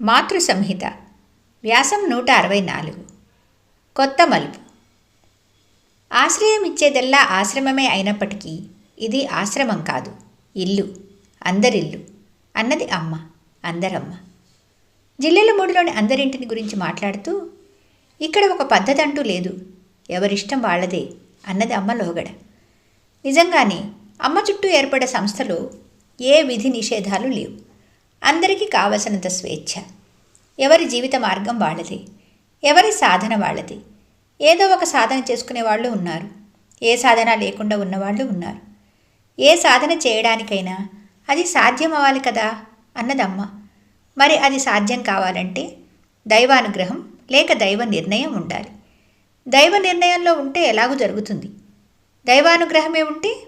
మాతృ సంహిత వ్యాసం నూట అరవై నాలుగు. కొత్త మలుపు. ఆశ్రయం ఇచ్చేదల్లా ఆశ్రమమే అయినప్పటికీ ఇది ఆశ్రమం కాదు. ఇల్లు. అందరిల్లు. అన్నది అమ్మ. అందరమ్మ. జిల్లెల మూడులోని అందరింటిని గురించి మాట్లాడుతూ ఇక్కడ ఒక పద్ధతి అంటూ లేదు. ఎవరిష్టం వాళ్ళదే అన్నది అమ్మ లోగడ. నిజంగానే అమ్మ చుట్టూ ఏర్పడే సంస్థలో ఏ విధి నిషేధాలు లేవు. అందరికీ కావలసినంత స్వేచ్ఛ. ఎవరి జీవిత మార్గం వాళ్ళది. ఎవరి సాధన వాళ్ళది. ఏదో ఒక సాధన చేసుకునే వాళ్ళు ఉన్నారు. ఏ సాధన లేకుండా ఉన్నవాళ్ళు ఉన్నారు. ఏ సాధన చేయడానికైనా అది సాధ్యం అవ్వాలి కదా అన్నదమ్మ. మరి అది సాధ్యం కావాలంటే దైవానుగ్రహం లేక దైవ నిర్ణయం ఉండాలి. దైవ నిర్ణయంలో ఉంటే ఎలాగూ జరుగుతుంది. దైవానుగ్రహమే ఉంటే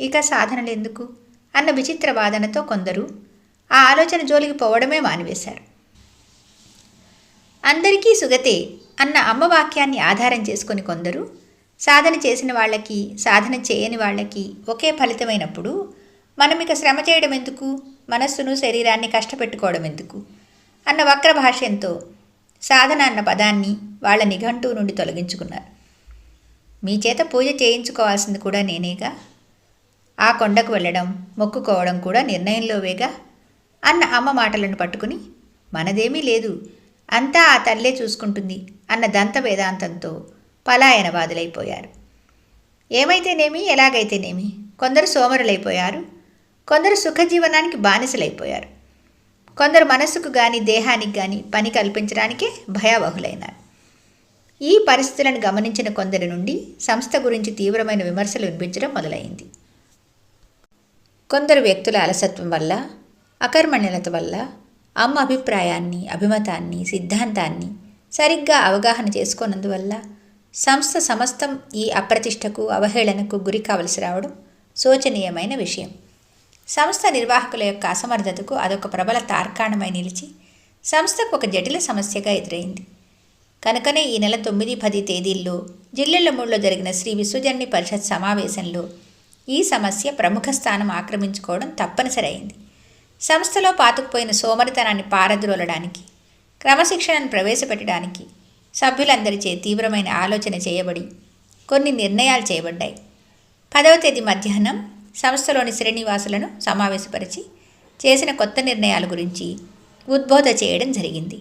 ఇక సాధనలు ఎందుకు? అన్న విచిత్ర వాదనతో కొందరు ఆ ఆలోచన జోలికి పోవడమే మానివేశారు అందరికీ సుగతే అన్న అమ్మ వాక్యాన్ని ఆధారం చేసుకొని కొందరు సాధన చేసిన వాళ్ళకి సాధన చేయని వాళ్ళకి ఒకే ఫలితమైనప్పుడు మనం ఇక శ్రమ చేయడం ఎందుకు? మనస్సును శరీరాన్ని కష్టపెట్టుకోవడం ఎందుకు? అన్న వక్ర భాష్యంతో సాధన అన్న పదాన్ని వాళ్ళ నిఘంటువు నుండి తొలగించుకున్నారు. మీ చేత పూజ చేయించుకోవాల్సింది కూడా నేనేగా? ఆ కొండకు వెళ్ళడం మొక్కుకోవడం కూడా నిర్ణయంలోవేగా? అన్న అమ్మ మాటలను పట్టుకుని మనదేమీ లేదు. అంతా ఆ తల్లే చూసుకుంటుంది అన్న దంత వేదాంతంతో పలాయనవాదులైపోయారు ఏమైతేనేమి? ఎలాగైతేనేమి? కొందరు సోమరులైపోయారు. కొందరు సుఖజీవనానికి బానిసలైపోయారు. కొందరు మనస్సుకు కానీ దేహానికి కానీ పని కల్పించడానికే భయావహులైనారు. ఈ పరిస్థితులను గమనించిన కొందరి నుండి సంస్థ గురించి తీవ్రమైన విమర్శలు వినిపించడం మొదలైంది. కొందరు వ్యక్తుల అలసత్వం వల్ల అకర్మణ్యత వల్ల అమ్మ అభిప్రాయాన్ని అభిమతాన్ని సిద్ధాంతాన్ని సరిగ్గా అవగాహన చేసుకోనందువల్ల సంస్థ సమస్తం ఈ అప్రతిష్టకు అవహేళనకు గురి కావలసి రావడం శోచనీయమైన విషయం. సంస్థ నిర్వాహకుల యొక్క అసమర్థతకు అదొక ప్రబల తార్కాణమై నిలిచి సంస్థకు ఒక జటిల సమస్యగా ఎదురైంది. కనుకనే ఈ నెల తొమ్మిది పది తేదీల్లో జిల్లెళ్ళమూడిలో జరిగిన శ్రీ విశ్వజన్ని పరిషత్ సమావేశంలో ఈ సమస్య ప్రముఖ స్థానం ఆక్రమించుకోవడం తప్పనిసరి అయింది సంస్థలో పాతుకుపోయిన సోమరితనాన్ని పారద్రోలడానికి క్రమశిక్షణను ప్రవేశపెట్టడానికి సభ్యులందరిచే తీవ్రమైన ఆలోచన చేయబడి కొన్ని నిర్ణయాలు చేయబడ్డాయి. పదవ తేదీ మధ్యాహ్నం సంస్థలోని శ్రేణివాసులను సమావేశపరిచి చేసిన కొత్త నిర్ణయాల గురించి ఉద్బోధ చేయడం జరిగింది.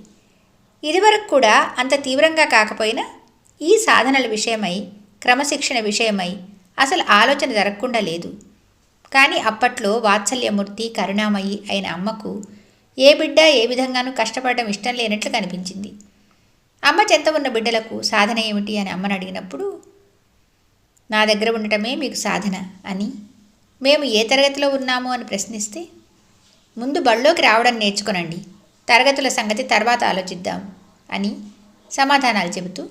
ఇదివరకు కూడా అంత తీవ్రంగా కాకపోయినా ఈ సాధనల విషయమై క్రమశిక్షణ విషయమై అసలు ఆలోచన జరగకుండా లేదు. కానీ అప్పట్లో వాత్సల్యమూర్తి కరుణామయి అయిన అమ్మకు ఏ బిడ్డ ఏ విధంగానూ కష్టపడడం ఇష్టం లేనట్లు కనిపించింది. అమ్మ చెంత ఉన్న బిడ్డలకు సాధన ఏమిటి అని అమ్మను అడిగినప్పుడు నా దగ్గర ఉండటమే మీకు సాధన అని మేము ఏ తరగతిలో ఉన్నాము అని ప్రశ్నిస్తే ముందు బళ్ళోకి రావడం నేర్చుకోనండి. తరగతుల సంగతి తర్వాత ఆలోచిద్దాం అని సమాధానాలు చెబుతూ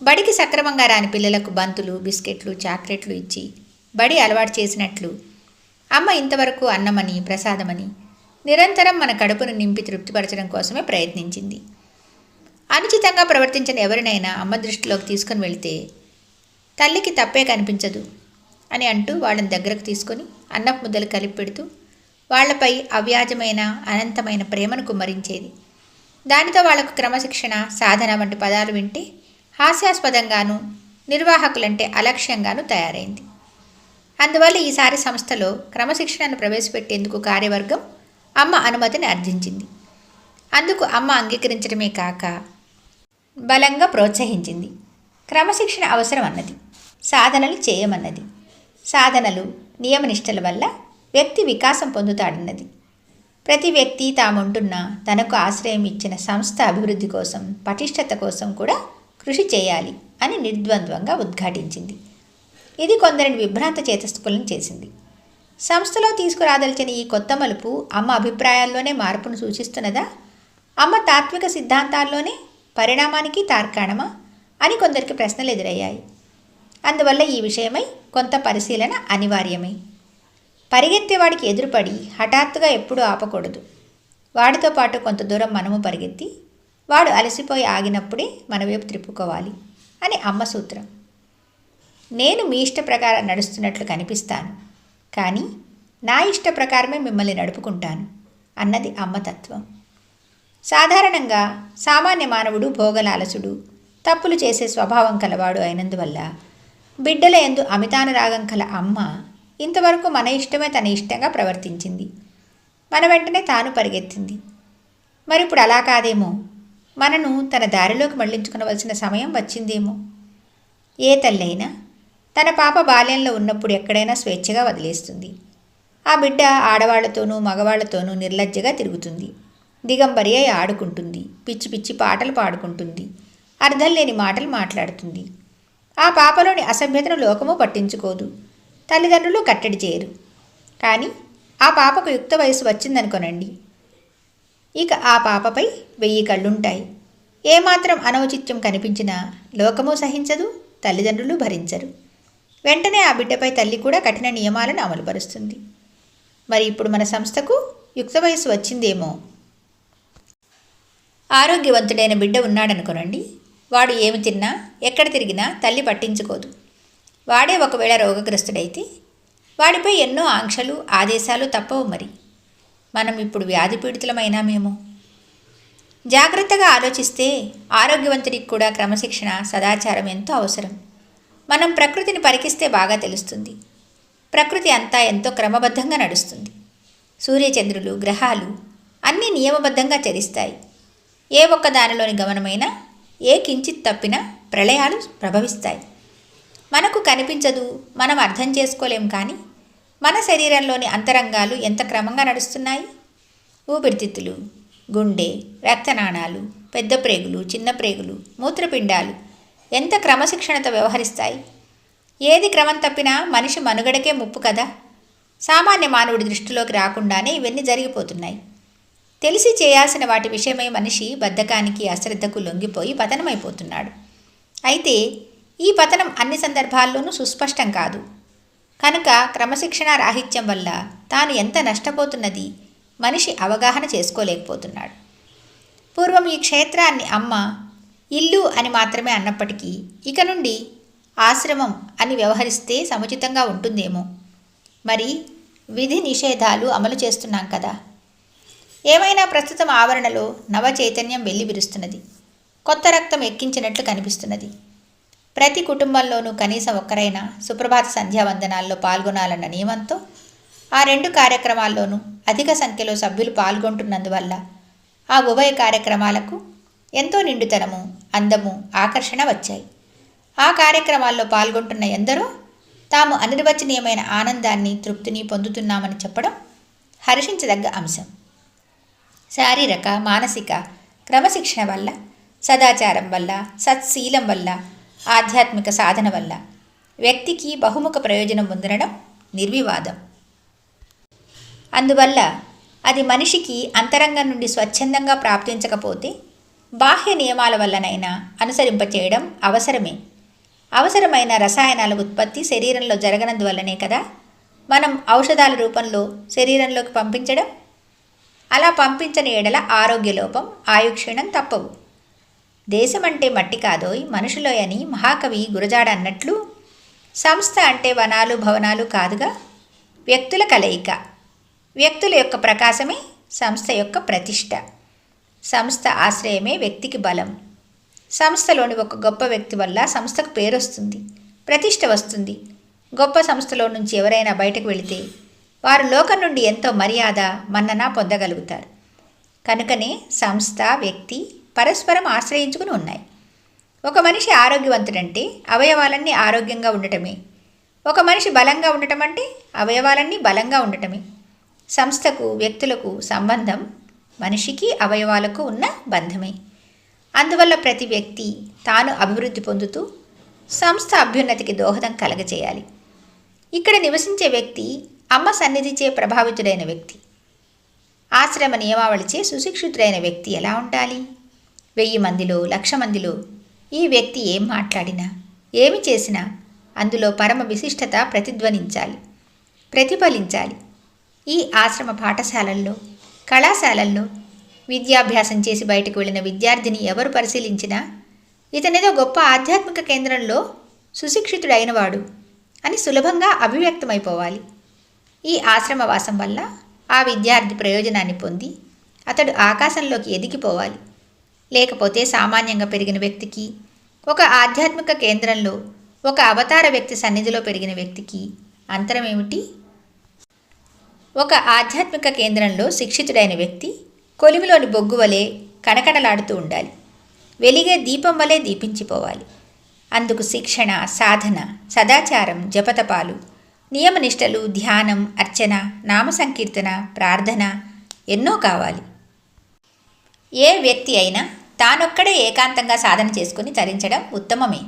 బడికి సక్రమంగా రాని పిల్లలకు బంతులు బిస్కెట్లు చాక్లెట్లు ఇచ్చి బడి అలవాటు చేసినట్లు అమ్మ ఇంతవరకు అన్నమని ప్రసాదమని నిరంతరం మన కడుపును నింపి తృప్తిపరచడం కోసమే ప్రయత్నించింది. అనుచితంగా ప్రవర్తించిన ఎవరినైనా అమ్మ దృష్టిలోకి తీసుకుని వెళితే తల్లికి తప్పే కనిపించదు అని అంటూ వాళ్ళని దగ్గరకు తీసుకొని అన్నపు ముద్దలు కలిపి పెడుతూ వాళ్ళపై అవ్యాజమైన అనంతమైన ప్రేమను కుమ్మరించేది. దానితో వాళ్ళకు క్రమశిక్షణ సాధన వంటి పదాలు వింటే హాస్యాస్పదంగాను నిర్వాహకులంటే అలక్ష్యంగాను తయారైంది. అందువల్ల ఈసారి సంస్థలో క్రమశిక్షణను ప్రవేశపెట్టేందుకు కార్యవర్గం అమ్మ అనుమతిని అర్థించింది అందుకు అమ్మ అంగీకరించడమే కాక బలంగా ప్రోత్సహించింది. క్రమశిక్షణ అవసరం అన్నది సాధనలు చేయమన్నది. సాధనలు నియమనిష్టల వల్ల వ్యక్తి వికాసం పొందుతాడన్నది. ప్రతి వ్యక్తి తాముంటున్న తనకు ఆశ్రయం ఇచ్చిన సంస్థ అభివృద్ధి కోసం పటిష్టత కోసం కూడా కృషి చేయాలి అని నిర్ద్వంద్వంగా ఉద్ఘాటించింది. ఇది కొందరిని విభ్రాంత చేతస్థుకులను చేసింది. సంస్థలో తీసుకురాదలిచిన ఈ కొత్త మలుపు అమ్మ అభిప్రాయాల్లోనే మార్పును సూచిస్తున్నదా? అమ్మ తాత్విక సిద్ధాంతాల్లోనే పరిణామానికి తార్కాణమా? అని కొందరికి ప్రశ్నలు ఎదురయ్యాయి. అందువల్ల ఈ విషయమై కొంత పరిశీలన అనివార్యమై. పరిగెత్తేవాడికి ఎదురుపడి హఠాత్తుగా ఎప్పుడూ ఆపకూడదు. వాడితో పాటు కొంత దూరం మనము పరిగెత్తి వాడు అలసిపోయి ఆగినప్పుడే మన వైపు త్రిప్పుకోవాలి అని అమ్మ సూత్రం. నేను మీ ఇష్ట ప్రకారం నడుస్తున్నట్లు కనిపిస్తాను. కానీ నా ఇష్ట ప్రకారమే మిమ్మల్ని నడుపుకుంటాను అన్నది అమ్మతత్వం సాధారణంగా సామాన్య మానవుడు భోగలాలసుడు తప్పులు చేసే స్వభావం కలవాడు అయినందువల్ల బిడ్డల ఎందు అమితానురాగం కల అమ్మ ఇంతవరకు మన ఇష్టమే తన ఇష్టంగా ప్రవర్తించింది. మన వెంటనే తాను పరిగెత్తింది. మరి ఇప్పుడు అలా కాదేమో? మనను తన దారిలోకి మళ్ళించుకునవలసిన సమయం వచ్చిందేమో? ఏ తల్లైనా తన పాప బాల్యంలో ఉన్నప్పుడు ఎక్కడైనా స్వేచ్ఛగా వదిలేస్తుంది. ఆ బిడ్డ ఆడవాళ్ళతోనూ మగవాళ్ళతోనూ నిర్లజ్జగా తిరుగుతుంది. దిగంబరి అయి ఆడుకుంటుంది. పిచ్చి పిచ్చి పాటలు పాడుకుంటుంది. అర్థం లేని మాటలు మాట్లాడుతుంది. ఆ పాపలోని అసభ్యతను లోకము పట్టించుకోదు. తల్లిదండ్రులు కట్టడి చేయరు. కానీ ఆ పాపకు యుక్త వయసు వచ్చిందనుకోనండి. ఇక ఆ పాపపై వెయ్యి కళ్ళుంటాయి. ఏమాత్రం అనౌచిత్యం కనిపించినా లోకము సహించదు తల్లిదండ్రులు భరించరు. వెంటనే ఆ బిడ్డపై తల్లి కూడా కఠిన నియమాలను అమలుపరుస్తుంది. మరి ఇప్పుడు మన సంస్థకు యుక్త వయసు వచ్చిందేమో? ఆరోగ్యవంతుడైన బిడ్డ ఉన్నాడనుకోనండి. వాడు ఏమి తిన్నా ఎక్కడ తిరిగినా తల్లి పట్టించుకోదు. వాడే ఒకవేళ రోగగ్రస్తుడైతే వాడిపై ఎన్నో ఆంక్షలు ఆదేశాలు తప్పవు మరి. మనం ఇప్పుడు వ్యాధి పీడితులమైనామేమో? జాగ్రత్తగా ఆలోచిస్తే ఆరోగ్యవంతుడికి కూడా క్రమశిక్షణ సదాచారం ఎంతో అవసరం. మనం ప్రకృతిని పరికిస్తే బాగా తెలుస్తుంది. ప్రకృతి అంతా ఎంతో క్రమబద్ధంగా నడుస్తుంది. సూర్యచంద్రులు గ్రహాలు అన్నీ నియమబద్ధంగా చరిస్తాయి. ఏ ఒక్క దానిలోని గమనమైనా ఏ కించిత్ తప్పినా ప్రళయాలు ప్రభవిస్తాయి. మనకు కనిపించదు మనం అర్థం చేసుకోలేం కానీ మన శరీరంలోని అంతరంగాలు ఎంత క్రమంగా నడుస్తున్నాయి? ఊపిరితిత్తులు గుండె రక్తనాళాలు పెద్ద ప్రేగులు చిన్న ప్రేగులు మూత్రపిండాలు ఎంత క్రమశిక్షణతో వ్యవహరిస్తాయి? ఏది క్రమం తప్పినా మనిషి మనుగడకే ముప్పు కదా? సామాన్య మానవుడి దృష్టిలోకి రాకుండానే ఇవన్నీ జరిగిపోతున్నాయి. తెలిసి చేయాల్సిన వాటి విషయమై మనిషి బద్ధకానికి అశ్రద్ధకు లొంగిపోయి పతనమైపోతున్నాడు. అయితే ఈ పతనం అన్ని సందర్భాల్లోనూ సుస్పష్టం కాదు. కనుక క్రమశిక్షణ రాహిత్యం వల్ల తాను ఎంత నష్టపోతున్నది మనిషి అవగాహన చేసుకోలేకపోతున్నాడు. పూర్వం ఈ క్షేత్రాన్ని అమ్మ ఇల్లు అని మాత్రమే అన్నప్పటికీ ఇక నుండి ఆశ్రమం అని వ్యవహరిస్తే సముచితంగా ఉంటుందేమో. మరి విధి నిషేధాలు అమలు చేస్తున్నాం కదా. ఏమైనా ప్రస్తుతం ఆవరణలో నవ చైతన్యం వెల్లివిరుస్తున్నది కొత్త రక్తం ఎక్కించినట్లు కనిపిస్తున్నది. ప్రతి కుటుంబంలోనూ కనీసం ఒక్కరైనా సుప్రభాత సంధ్యావందనాల్లో పాల్గొనాలన్న నియమంతో ఆ రెండు కార్యక్రమాల్లోనూ అధిక సంఖ్యలో సభ్యులు పాల్గొంటున్నందువల్ల ఆ ఉభయ కార్యక్రమాలకు ఎంతో నిండుతనము అందము ఆకర్షణ వచ్చాయి. ఆ కార్యక్రమాల్లో పాల్గొంటున్న ఎందరో తాము అనిర్వచనీయమైన ఆనందాన్ని తృప్తిని పొందుతున్నామని చెప్పడం హర్షించదగ్గ అంశం. శారీరక మానసిక క్రమశిక్షణ వల్ల సదాచారం వల్ల సత్శీలం వల్ల ఆధ్యాత్మిక సాధన వల్ల వ్యక్తికి బహుముఖ ప్రయోజనం పొందడం నిర్వివాదం. అందువల్ల అది మనిషికి అంతరంగం నుండి స్వచ్ఛందంగా ప్రాప్తించకపోతే బాహ్య నియమాల వల్లనైనా అనుసరింపచేయడం అవసరమే. అవసరమైన రసాయనాల ఉత్పత్తి శరీరంలో జరగనందువల్లనే కదా? మనం ఔషధాల రూపంలో శరీరంలోకి పంపించడం? అలా పంపించని ఎడల ఆరోగ్యలోపం ఆయుక్షీణం తప్పవు. దేశమంటే మట్టి కాదోయ్ మనుషులోయని మహాకవి గురజాడ అన్నట్లు సంస్థ అంటే వనాలు భవనాలు కాదుగా? వ్యక్తుల కలయిక. వ్యక్తుల యొక్క ప్రకాశమే సంస్థ యొక్క ప్రతిష్ట. సంస్థ ఆశ్రయమే వ్యక్తికి బలం. సంస్థలోని ఒక గొప్ప వ్యక్తి వల్ల సంస్థకు పేరు వస్తుంది ప్రతిష్ట వస్తుంది. గొప్ప సంస్థలో నుంచి ఎవరైనా బయటకు వెళితే వారు లోకం నుండి ఎంతో మర్యాద మన్నన పొందగలుగుతారు. కనుకనే సంస్థ వ్యక్తి పరస్పరం ఆశ్రయించుకుని ఉన్నాయి. ఒక మనిషి ఆరోగ్యవంతుడంటే అవయవాలన్నీ ఆరోగ్యంగా ఉండటమే. ఒక మనిషి బలంగా ఉండటం అంటే అవయవాలన్నీ బలంగా ఉండటమే. సంస్థకు వ్యక్తులకు సంబంధం మనిషికి అవయవాలకు ఉన్న బంధమే. అందువల్ల ప్రతి వ్యక్తి తాను అభివృద్ధి పొందుతూ సంస్థ అభ్యున్నతికి దోహదం కలగజేయాలి. ఇక్కడ నివసించే వ్యక్తి అమ్మ సన్నిధిచే ప్రభావితుడైన వ్యక్తి. ఆశ్రమ నియమావళిచే సుశిక్షితుడైన వ్యక్తి ఎలా ఉండాలి? వెయ్యి మందిలో లక్ష మందిలో ఈ వ్యక్తి ఏం మాట్లాడినా ఏమి చేసినా అందులో పరమ విశిష్టత ప్రతిధ్వనించాలి ప్రతిఫలించాలి. ఈ ఆశ్రమ పాఠశాలల్లో కళాశాలల్లో విద్యాభ్యాసం చేసి బయటకు వెళ్ళిన విద్యార్థిని ఎవరు పరిశీలించినా ఇతనేదో గొప్ప ఆధ్యాత్మిక కేంద్రంలో సుశిక్షితుడైనవాడు అని సులభంగా అభివ్యక్తమైపోవాలి. ఈ ఆశ్రమవాసం వల్ల ఆ విద్యార్థి ప్రయోజనాన్ని పొంది అతడు ఆకాశంలోకి ఎదిగిపోవాలి. లేకపోతే సామాన్యంగా పెరిగిన వ్యక్తికి ఒక ఆధ్యాత్మిక కేంద్రంలో ఒక అవతార వ్యక్తి సన్నిధిలో పెరిగిన వ్యక్తికి అంతరం ఏమిటి? ఒక ఆధ్యాత్మిక కేంద్రంలో శిక్షితుడైన వ్యక్తి కొలిమిలోని బొగ్గు వలె కడకడలాడుతూ ఉండాలి. వెలిగే దీపం వలె దీపించిపోవాలి. అందుకు శిక్షణ సాధన సదాచారం జపతపాలు నియమనిష్టలు ధ్యానం అర్చన నామ సంకీర్తన ప్రార్థన ఎన్నో కావాలి. ఏ వ్యక్తి అయినా తానొక్కడే ఏకాంతంగా సాధన చేసుకుని తరించడం ఉత్తమమే.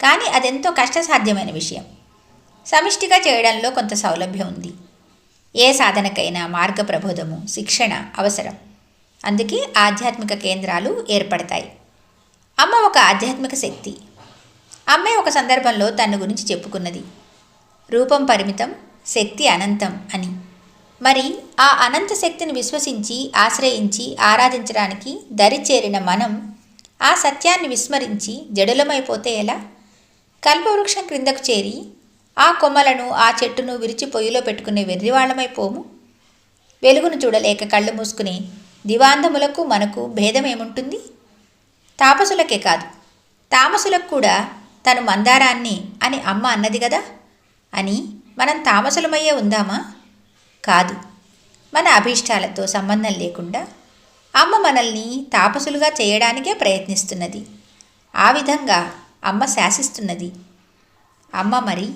కానీ అదెంతో కష్టసాధ్యమైన విషయం. సమిష్టిగా చేయడంలో కొంత సౌలభ్యం ఉంది. ఏ సాధనకైనా మార్గ ప్రబోధము శిక్షణ అవసరం. అందుకే ఆధ్యాత్మిక కేంద్రాలు ఏర్పడతాయి. అమ్మ ఒక ఆధ్యాత్మిక శక్తి. అమ్మే ఒక సందర్భంలో తన గురించి చెప్పుకున్నది. రూపం పరిమితం శక్తి అనంతం అని. మరి ఆ అనంత శక్తిని విశ్వసించి ఆశ్రయించి ఆరాధించడానికి దరి చేరిన మనం ఆ సత్యాన్ని విస్మరించి జడులమైపోతే ఎలా? కల్పవృక్షం క్రిందకు చేరి ఆ కొమ్మలను ఆ చెట్టును విరిచి పొయ్యిలో పెట్టుకునే వెర్రివాళ్ళమైపోము వెలుగును చూడలేక కళ్ళు మూసుకుని దివాంధములకు మనకు భేదమేముంటుంది? తాపసులకే కాదు తామసులకు కూడా తను మందారాన్ని అని అమ్మ అన్నది కదా అని మనం తామసులమయ్యే ఉందామా? కాదు మన అభీష్టాలతో సంబంధం లేకుండా అమ్మ మనల్ని తాపసులుగా చేయడానికే ప్రయత్నిస్తున్నది. ఆ విధంగా అమ్మ శాసిస్తున్నది. అమ్మ మరి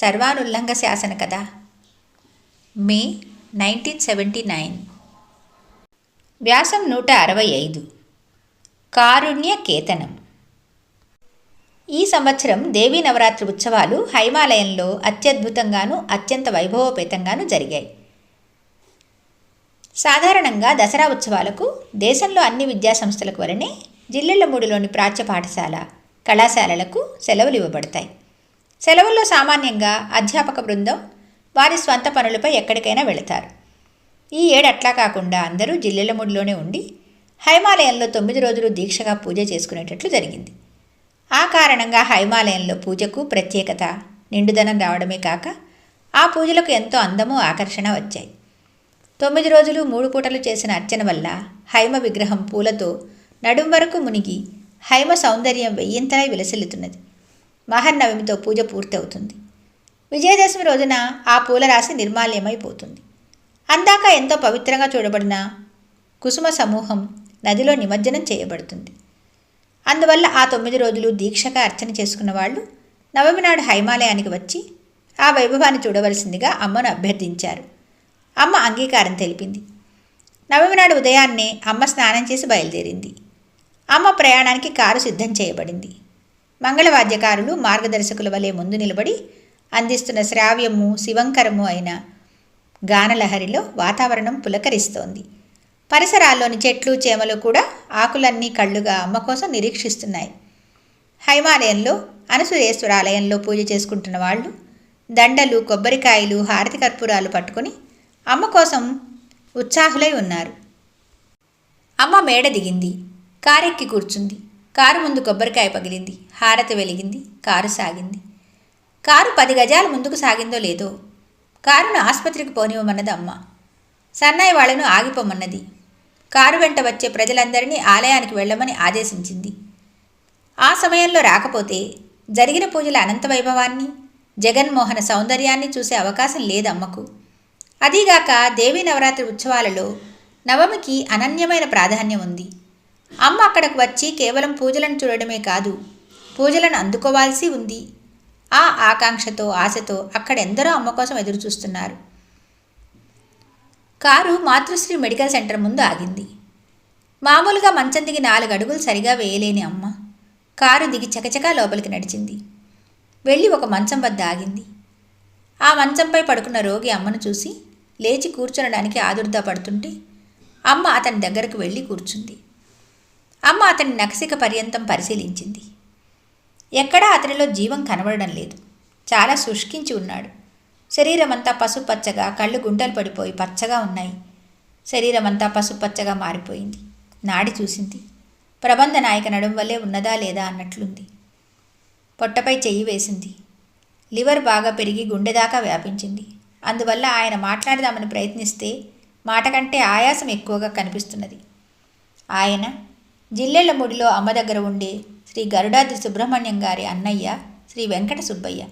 సర్వానుల్లంఘ శాసన కదా మే నైన్టీన్ సెవెంటీ నైన్. వ్యాసం నూట అరవై ఐదు. కారుణ్య కేతనం. ఈ సంవత్సరం దేవీ నవరాత్రి ఉత్సవాలు హైమాలయంలో అత్యద్భుతంగాను అత్యంత వైభవోపేతంగాను జరిగాయి. సాధారణంగా దసరా ఉత్సవాలకు దేశంలో అన్ని విద్యాసంస్థలకు వలనే జిల్లెళ్ళమూడిలోని ప్రాచ్య పాఠశాల కళాశాలలకు సెలవులు ఇవ్వబడతాయి. సెలవుల్లో సామాన్యంగా అధ్యాపక బృందం వారి స్వంత పనులపై ఎక్కడికైనా వెళతారు. ఈ ఏడు అట్లా కాకుండా అందరూ జిల్లెలముడిలోనే ఉండి హైమాలయంలో తొమ్మిది రోజులు దీక్షగా పూజ చేసుకునేటట్లు జరిగింది. ఆ కారణంగా హైమాలయంలో పూజకు ప్రత్యేకత నిండుదనం రావడమే కాక ఆ పూజలకు ఎంతో అందము ఆకర్షణ వచ్చాయి. తొమ్మిది రోజులు మూడు పూటలు చేసిన అర్చన వల్ల హైమ విగ్రహం పూలతో నడుం వరకు మునిగి హైమ సౌందర్యం వెయ్యింతలై విలసిల్లుతున్నది. మహర్నవమితో పూజ పూర్తవుతుంది. విజయదశమి రోజున ఆ పూల రాశి నిర్మాల్యమైపోతుంది. అందాక ఎంతో పవిత్రంగా చూడబడిన కుసుమ సమూహం నదిలో నిమజ్జనం చేయబడుతుంది. అందువల్ల ఆ తొమ్మిది రోజులు దీక్షగా అర్చన చేసుకున్న వాళ్ళు నవమి నాడు హైమాలయానికి వచ్చి ఆ వైభవాన్ని చూడవలసిందిగా అమ్మను అభ్యర్థించారు. అమ్మ అంగీకారం తెలిపింది. నవమి నాడు ఉదయాన్నే అమ్మ స్నానం చేసి బయలుదేరింది. అమ్మ ప్రయాణానికి కారు సిద్ధం చేయబడింది. మంగళవాద్యకారులు మార్గదర్శకుల వలె ముందు నిలబడి అందిస్తున్న శ్రావ్యము శివంకరము అయిన గానలహరిలో వాతావరణం పులకరిస్తోంది. పరిసరాల్లోని చెట్లు చేమలు కూడా ఆకులన్నీ కళ్ళుగా అమ్మ కోసం నిరీక్షిస్తున్నాయి. హైమాలయంలో అనసూయేశ్వరాలయంలో పూజ చేసుకుంటున్న వాళ్ళు దండలు కొబ్బరికాయలు హారతి కర్పూరాలు పట్టుకొని అమ్మ కోసం ఉత్సాహులై ఉన్నారు. అమ్మ మేడ దిగింది. కారెక్కి కూర్చుంది. కారు ముందు కొబ్బరికాయ పగిలింది. హారతి వెలిగింది. కారు సాగింది. కారు పది గజాల ముందుకు సాగిందో లేదో కారును ఆసుపత్రికి పోనివ్వమన్నది అమ్మ. సన్నాయి వాళ్ళను ఆగిపోమన్నది. కారు వెంట వచ్చే ప్రజలందరినీ ఆలయానికి వెళ్ళమని ఆదేశించింది. ఆ సమయంలో రాకపోతే జరిగిన పూజల అనంత వైభవాన్ని జగన్మోహన సౌందర్యాన్ని చూసే అవకాశం లేదమ్మకు. అదీగాక దేవీ నవరాత్రి ఉత్సవాలలో నవమికి అనన్యమైన ప్రాధాన్యం ఉంది. అమ్మ అక్కడకు వచ్చి కేవలం పూజలను చూడడమే కాదు పూజలను అందుకోవాల్సి ఉంది. ఆ ఆకాంక్షతో ఆశతో అక్కడెందరో అమ్మ కోసం ఎదురుచూస్తున్నారు. కారు మాతృశ్రీ మెడికల్ సెంటర్ ముందు ఆగింది. మామూలుగా మంచం దిగి నాలుగు అడుగులు సరిగా వేయలేని అమ్మ కారు దిగి చకచకా లోపలికి నడిచింది. వెళ్ళి ఒక మంచం వద్ద ఆగింది. ఆ మంచంపై పడుకున్న రోగి అమ్మను చూసి లేచి కూర్చునడానికి ఆదుర్దా పడుతుంటే అమ్మ అతని దగ్గరకు వెళ్ళి కూర్చుంది. అమ్మ అతని నకసిక పర్యంతం పరిశీలించింది. ఎక్కడా అతనిలో జీవం కనబడడం లేదు. చాలా శుష్కించి ఉన్నాడు. శరీరమంతా పసుపచ్చగా కళ్ళు గుంటలు పడిపోయి పచ్చగా ఉన్నాయి. శరీరమంతా పసుపచ్చగా మారిపోయింది. నాడి చూసింది. ప్రబంధ నాయక నడుం వల్లే ఉన్నదా లేదా అన్నట్లుంది. పొట్టపై చెయ్యి వేసింది. లివర్ బాగా పెరిగి గుండెదాకా వ్యాపించింది. అందువల్ల ఆయన మాట్లాడదామని ప్రయత్నిస్తే మాట కంటే ఆయాసం ఎక్కువగా కనిపిస్తున్నది. ఆయన జిల్లెళ్ళ ముడిలో అమ్మ దగ్గర ఉండే శ్రీ గరుడాద్రి సుబ్రహ్మణ్యం గారి అన్నయ్య శ్రీ వెంకట సుబ్బయ్య.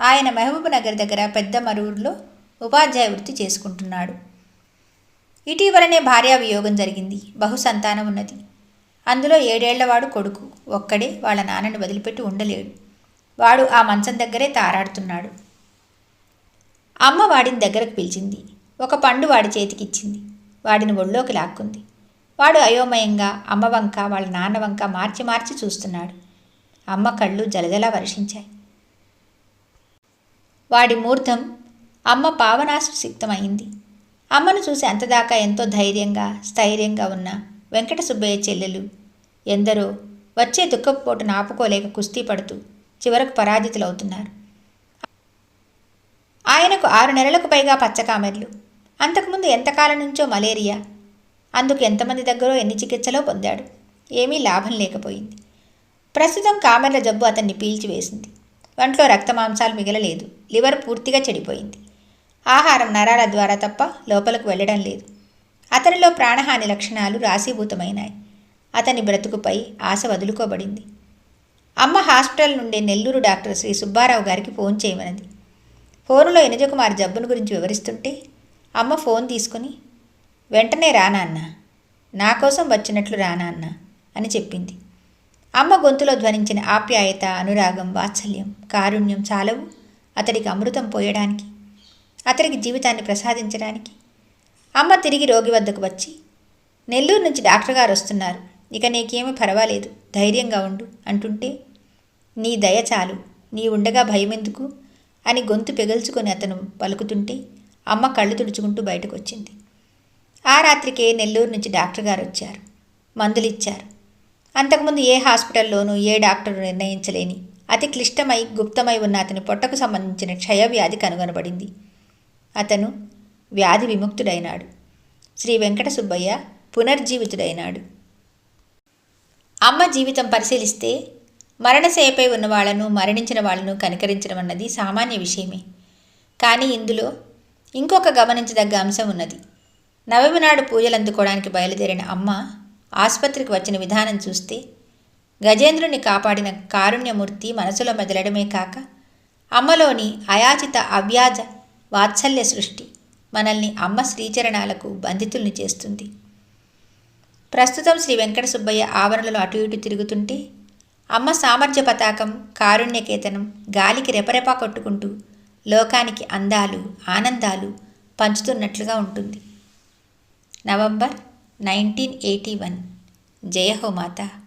ఆయన మహబూబ్ నగర్ దగ్గర పెద్ద మరూరులో ఉపాధ్యాయ వృత్తి చేసుకుంటున్నాడు. ఇటీవలనే భార్యా వియోగం జరిగింది. బహు సంతానం ఉన్నది. అందులో ఏడేళ్ళవాడు కొడుకు. ఒక్కడే వాళ్ళ నాన్నని వదిలిపెట్టి ఉండలేడు. వాడు ఆ మంచం దగ్గరే తారాడుతున్నాడు. అమ్మ వాడిని దగ్గరకు పిలిచింది. ఒక పండు వాడి చేతికిచ్చింది. వాడిని ఒళ్ళోకి లాక్కుంది. వాడు అయోమయంగా అమ్మ వంక వాళ్ళ నాన్న వంక మార్చి మార్చి చూస్తున్నాడు. అమ్మ కళ్ళు జలజలా వర్షించాయి. వాడి మూర్ధం అమ్మ పావనాశు సిక్తమైంది అమ్మను చూసి అంతదాకా ఎంతో ధైర్యంగా స్థైర్యంగా ఉన్న వెంకట సుబ్బయ్య చెల్లెలు ఎందరో వచ్చే దుఃఖపోటును ఆపుకోలేక కుస్తీ పడుతూ చివరకు పరాజితులవుతున్నారు. ఆయనకు ఆరు నెలలకు పైగా పచ్చకామెర్లు. అంతకుముందు ఎంతకాలం నుంచో మలేరియా అందుకు ఎంతమంది దగ్గరో ఎన్ని చికిత్సలో పొందాడు? ఏమీ లాభం లేకపోయింది. ప్రస్తుతం కామెర్ల జబ్బు అతన్ని పీల్చివేసింది. వంట్లో రక్తమాంసాలు మిగలలేదు. లివర్ పూర్తిగా చెడిపోయింది. ఆహారం నరాల ద్వారా తప్ప లోపలకు వెళ్ళడం లేదు. అతనిలో ప్రాణహాని లక్షణాలు రాశీభూతమైనాయి. అతని బ్రతుకుపై ఆశ వదులుకోబడింది. అమ్మ హాస్పిటల్ నుండి నెల్లూరు డాక్టర్ శ్రీ సుబ్బారావు గారికి ఫోన్ చేయమన్నది. ఫోనులో ఎనజకుమారి జబ్బును గురించి వివరిస్తుంటే అమ్మ ఫోన్ తీసుకుని వెంటనే రానాన్న నా కోసం వచ్చినట్లు రానాన్న అని చెప్పింది. అమ్మ గొంతులో ధ్వనించిన ఆప్యాయత అనురాగం వాత్సల్యం కారుణ్యం చాలవు అతడికి అమృతం పోయడానికి అతడికి జీవితాన్ని ప్రసాదించడానికి. అమ్మ తిరిగి రోగి వద్దకు వచ్చి నెల్లూరు నుంచి డాక్టర్ గారు వస్తున్నారు. ఇక నీకేమీ పర్వాలేదు ధైర్యంగా ఉండు అంటుంటే నీ దయ చాలు నీ ఉండగా భయమెందుకు అని గొంతు పెగల్చుకొని అతను పలుకుతుంటే అమ్మ కళ్ళు తుడుచుకుంటూ బయటకు వచ్చింది. ఆ రాత్రికే నెల్లూరు నుంచి డాక్టర్ గారు వచ్చారు. మందులు ఇచ్చారు అంతకుముందు ఏ హాస్పిటల్లోనూ ఏ డాక్టరు నిర్ణయించలేని అతి క్లిష్టమై గుప్తమై ఉన్న అతని పొట్టకు సంబంధించిన క్షయవ్యాధి కనుగొనబడింది. అతను వ్యాధి విముక్తుడైనాడు. శ్రీ వెంకట సుబ్బయ్య పునర్జీవితుడైనాడు. అమ్మ జీవితం పరిశీలిస్తే మరణశయపై ఉన్న వాళ్ళను మరణించిన వాళ్ళను కనికరించడం అన్నది సామాన్య విషయమే. కానీ ఇందులో ఇంకొక గమనించదగ్గ అంశం ఉన్నది. నవమి నాడు పూజలు అందుకోవడానికి బయలుదేరిన అమ్మ ఆసుపత్రికి వచ్చిన విధానం చూస్తే గజేంద్రుని కాపాడిన కారుణ్యమూర్తి మనసులో మెదలడమే కాక అమ్మలోని అయాచిత అవ్యాజ వాత్సల్య సృష్టి మనల్ని అమ్మ శ్రీచరణాలకు బంధితుల్ని చేస్తుంది. ప్రస్తుతం శ్రీ వెంకట సుబ్బయ్య ఆవరణలో అటు ఇటు తిరుగుతుంటే అమ్మ సామర్థ్య పతాకం కారుణ్యకేతనం గాలికి రెపరెపా కొట్టుకుంటూ లోకానికి అందాలు ఆనందాలు పంచుతున్నట్లుగా ఉంటుంది. November nineteen eighty one. జయ హో మాత.